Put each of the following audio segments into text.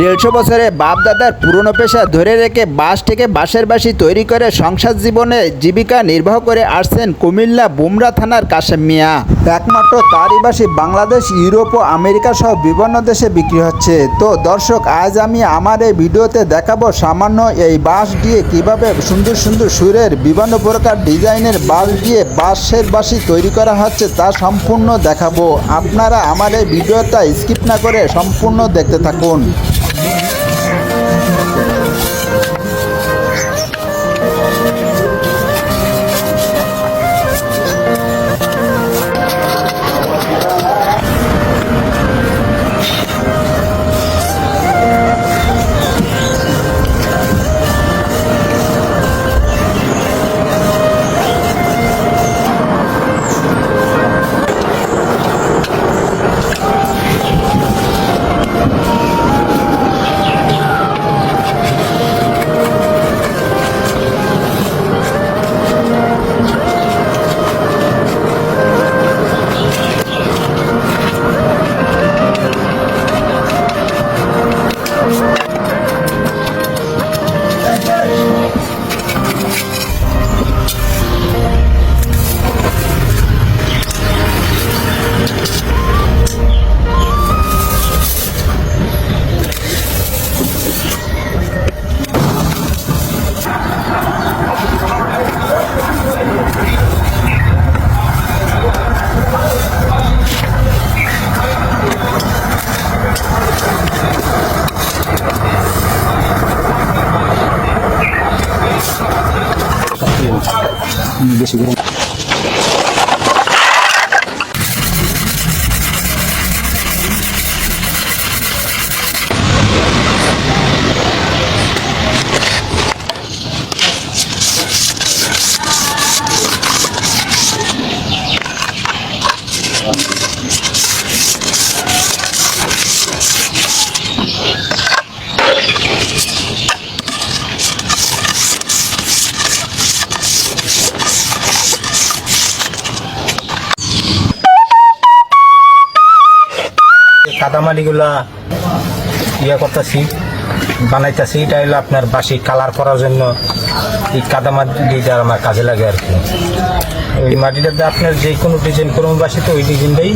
দেড়শো বছরে বাপদাদার পুরনো পেশা ধরে রেখে বাঁশ থেকে বাঁশের বাসি তৈরি করে সংসার জীবনে জীবিকা নির্বাহ করে আসছেন কুমিল্লা বুমরা থানার কাশেম মিয়া। একমাত্র তারই বাসি বাংলাদেশ, ইউরোপ ও আমেরিকা সহ বিভিন্ন দেশে বিক্রি হচ্ছে। তো দর্শক, আজ আমি আমার এই ভিডিওতে দেখাবো সামান্য এই বাঁশ দিয়ে কীভাবে সুন্দর সুন্দর সুরের বিভিন্ন প্রকার ডিজাইনের বাঁশ দিয়ে বাঁশের বাসি তৈরি করা হচ্ছে তা সম্পূর্ণ দেখাবো। আপনারা আমার এই ভিডিওটা স্কিপ না করে সম্পূর্ণ দেখতে থাকুন। Yeah. বেশি করে কাদামালিগুলা ইয়ে করতেছি, বানাইতেছি, এটা হলো আপনার বাসি কালার করার জন্য এই কাদামাটিটা আমার কাজে লাগে আর কি। ওই মাটিটাতে আপনার যে কোনো ডিজাইন করুন বাসি তো ওই ডিজাইনটাই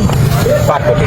পারফেক্ট।